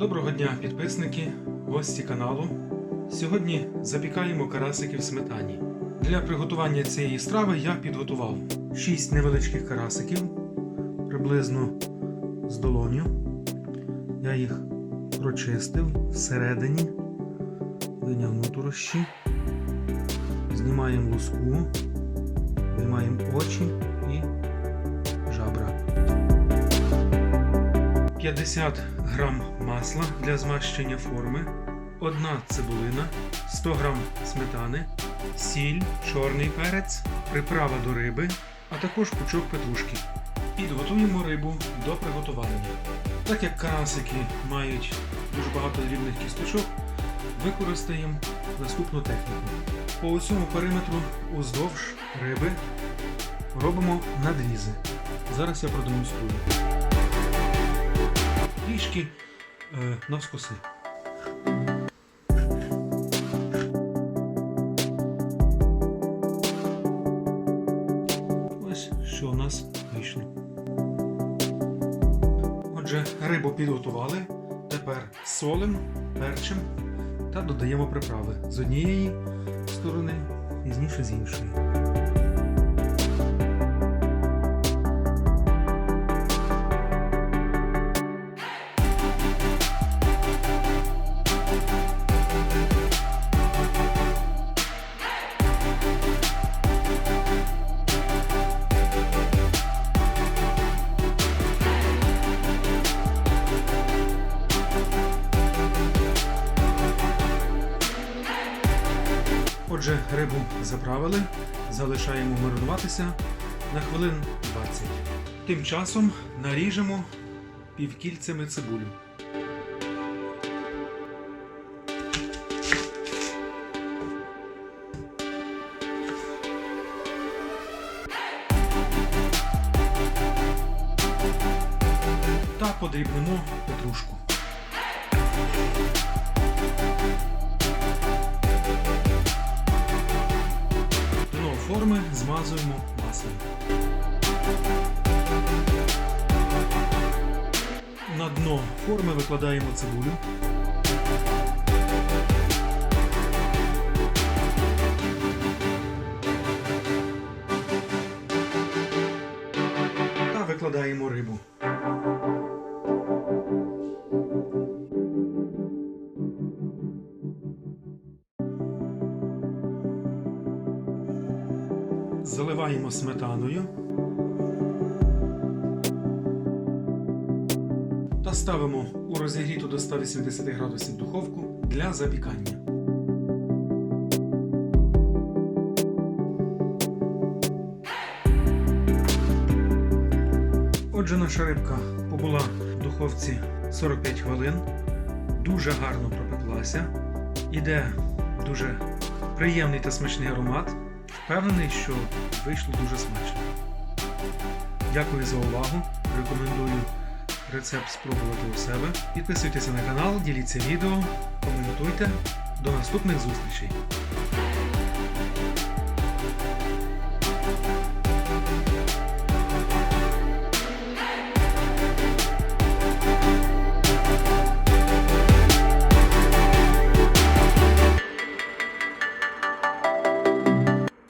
Доброго дня, підписники, гості каналу. Сьогодні запікаємо карасики в сметані. Для приготування цієї страви я підготував 6 невеличких карасиків, приблизно з долоню. Я їх прочистив всередині, виняв нутрощі, знімаємо луску, виймаємо очі 50 грам масла для змащення форми, одна цибулина, 100 грам сметани, сіль, чорний перець, приправа до риби, а також пучок петрушки. Підготуємо рибу до приготування. Так як карасики мають дуже багато дрібних кісточок, використаємо наступну техніку. По усьому периметру уздовж риби робимо надрізи. Зараз я продемонструю трішки е, навскоси. Ось що у нас вийшло. Отже, рибу підготували. Тепер солим, перчим та додаємо приправи з однієї сторони, пізніше з іншої. Отже, рибу заправили, залишаємо маринуватися на хвилин 20. Тим часом наріжемо півкільцями цибулю. Та подрібнемо петрушку. Форми змазуємо маслом. На дно форми викладаємо цибулю. Та викладаємо рибу. Заливаємо сметаною та ставимо у розігріту до 180 градусів духовку для запікання. Отже, наша рибка побула в духовці 45 хвилин, дуже гарно пропеклася, іде дуже приємний та смачний аромат. Впевнений, що вийшло дуже смачно. Дякую за увагу. Рекомендую рецепт спробувати у себе. Підписуйтеся на канал, діліться відео, коментуйте. До наступних зустрічей!